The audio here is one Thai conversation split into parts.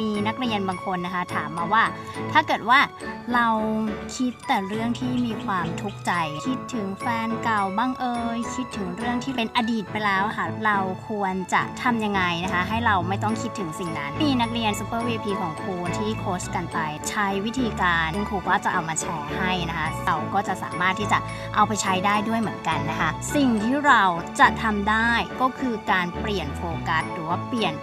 มีนักเรียนบางคนนะคะ ถามมาว่า ถ้าเกิดว่าเราคิดแต่เรื่องที่มีความทุกข์ใจ คิดถึงแฟนเก่าบ้างเอ่ยคิดถึงเรื่องที่เป็นอดีตไปแล้วค่ะ เราควรจะทำยังไงนะคะ ให้เราไม่ต้องคิดถึงสิ่งนั้น มีนักเรียน Super VP ของครูที่โค้ชกันไป ใช้วิธีการครูก็จะเอามาแชร์ให้นะคะ เราก็จะสามารถที่จะเอาไปใช้ได้ด้วยเหมือนกันนะคะ สิ่งที่เราจะทำได้ก็คือการเปลี่ยนโฟกัสหรือว่าเปลี่ยน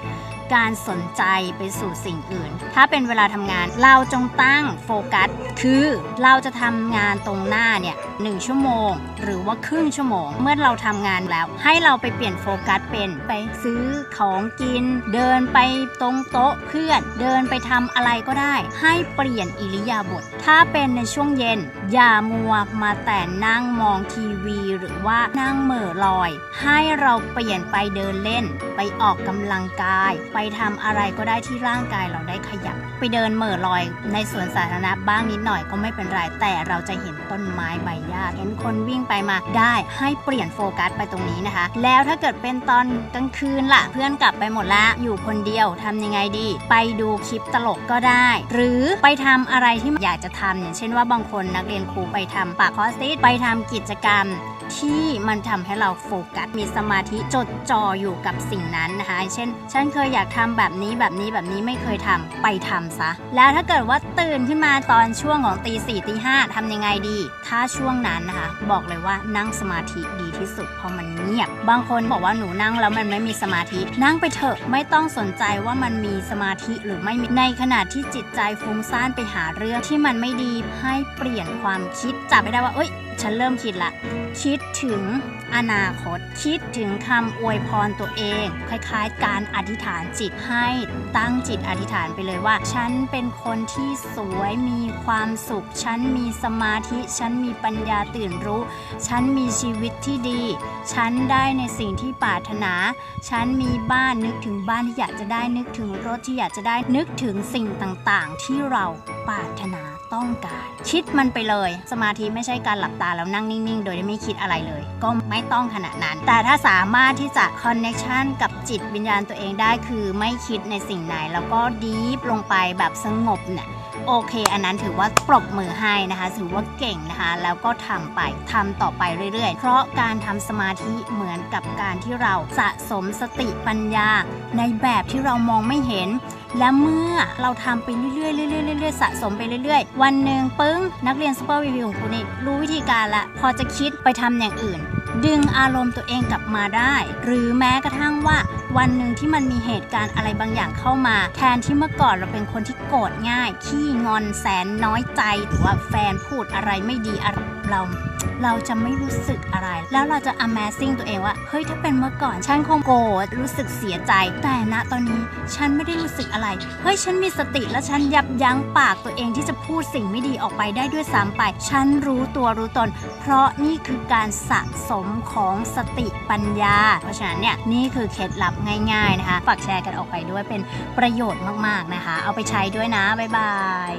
การสนใจไปสู่สิ่งอื่น ถ้าเป็นเวลาทำงานเราจงตั้งโฟกัส คือเราจะทำงานตรงหน้าเนี่ยหนึ่งชั่วโมง หรือว่าครึ่งชั่วโมง เมื่อเราทำงานแล้ว ให้เราไปเปลี่ยนโฟกัสเป็นไปซื้อของกิน เดินไปตรงโต๊ะเพื่อน เดินไปทำอะไรก็ได้ ให้เปลี่ยนอิริยาบถถ้าเป็นในช่วงเย็น อย่ามัวมาแต่นั่งมองทีวี หรือว่านั่งเหม่อลอย ให้เราเปลี่ยนไปเดินเล่น ไปออกกำลังกาย ไปทำอะไรก็ได้ที่ร่างกายเราได้ขยับ ไปเดินเหม่อลอยในสวนสาธารณะบ้างนิดหน่อยก็ไม่เป็นไร แต่เราจะเห็นต้นไม้ใบหญ้าเห็นคนวิ่งไปมาได้ให้เปลี่ยนโฟกัสไปตรงนี้นะคะ แล้วถ้าเกิดเป็นตอนกลางคืนล่ะ เพื่อนกลับไปหมดล้วอยู่คนเดียวทำยังไงดี ไปดูคลิปตลกก็ได้ หรือไปทำอะไรที่อยากจะทำอย่างเช่นว่าบางคนนักเรียนครูไปทำปากคอสติสไปทำกิจกรรม ที่มันทำให้เราโฟกัสมีสมาธิจดจ่ออยู่กับสิ่งนั้นนะคะ เช่น ฉันเคยอยากทำแบบนี้แบบนี้แบบนี้ไม่เคยทำไปทำซะ แล้วถ้าเกิดว่าตื่นขึ้นมาตอนช่วงของตีสี่ตีห้าทำยังไงดี ถ้าช่วงนั้นนะคะ บอกเลยว่านั่งสมาธิดีที่สุดเพราะมันเงียบ บางคนบอกว่าหนูนั่งแล้วมันไม่มีสมาธิ นั่งไปเถอะไม่ต้องสนใจว่ามันมีสมาธิหรือไม่มีในขณะที่จิตใจฟุ้งซ่านไปหาเรื่องที่มันไม่ดีให้เปลี่ยนความคิดจับไม่ได้ว่าเอ้ย ฉันเริ่มคิดละ คิดถึงอนาคต คิดถึงคำอวยพรตัวเอง คล้ายๆ การอธิษฐานจิตให้ตั้งจิตอธิษฐานไปเลยว่า ฉันเป็นคนที่สวยมีความสุข ฉันมีสมาธิ ฉันมีปัญญาตื่นรู้ ฉันมีชีวิตที่ดี ฉันได้ในสิ่งที่ปรารถนา ฉันมีบ้านนึกถึงบ้านที่อยากจะได้นึกถึงรถที่อยากจะได้นึกถึงสิ่งต่างๆ ที่เราปรารถนา ต้องการคิดมันไปเลย สมาธิไม่ใช่การหลับตาแล้วนั่งนิ่งๆ โดยไม่คิดอะไรเลย ก็ไม่ต้องขนาดนั้น แต่ถ้าสามารถที่จะคอนเน็ชันกับจิตวิญญาณตัวเองได้คือไม่คิดในสิ่งไหน แล้วก็ดีฟลงไปแบบสงบเนี่ยโอเค อันนั้นถือว่าปรบมือให้นะคะ ถือว่าเก่งนะคะ แล้วก็ทำไปทำต่อไปเรื่อยๆ เพราะการทำสมาธิเหมือนกับการที่เราสะสมสติปัญญา ในแบบที่เรามองไม่เห็น และเมื่อเราทำไปเรื่อยๆเรื่อยๆเรื่อยๆสะสมไปเรื่อยๆ วันหนึ่งปึ้ง นักเรียนซูเปอร์วีวีของคุณนี่รู้วิธีการละ พอจะคิดไปทำอย่างอื่น ดึงอารมณ์ตัวเองกลับมาได้ หรือแม้กระทั่งว่าวันหนึ่งที่มันมีเหตุการณ์อะไรบางอย่างเข้ามา แทนที่เมื่อก่อนเราเป็นคนที่โกรธง่าย ขี้งอนแสนน้อยใจหรือว่าแฟนพูดอะไรไม่ดีอะไร เรา เราจะไม่รู้สึกอะไร แล้วเราจะ amazing ตัวเองว่า เฮ้ยถ้าเป็นเมื่อก่อน ฉันคงโกรธรู้สึกเสียใจ แต่ณตอนนี้ฉันไม่ได้รู้สึกอะไร เฮ้ยฉันมีสติและฉันยับยั้งปากตัวเองที่จะพูดสิ่งไม่ดีออกไปได้ด้วยซ้ำไป ฉันรู้ตัวรู้ตน เพราะนี่คือการสะสมของสติปัญญา เพราะฉะนั้นเนี่ยนี่คือเคล็ดลับง่ายๆนะคะฝากแชร์กันออกไปด้วยเป็นประโยชน์มากๆนะคะ เอาไปใช้ด้วยนะบ๊ายบาย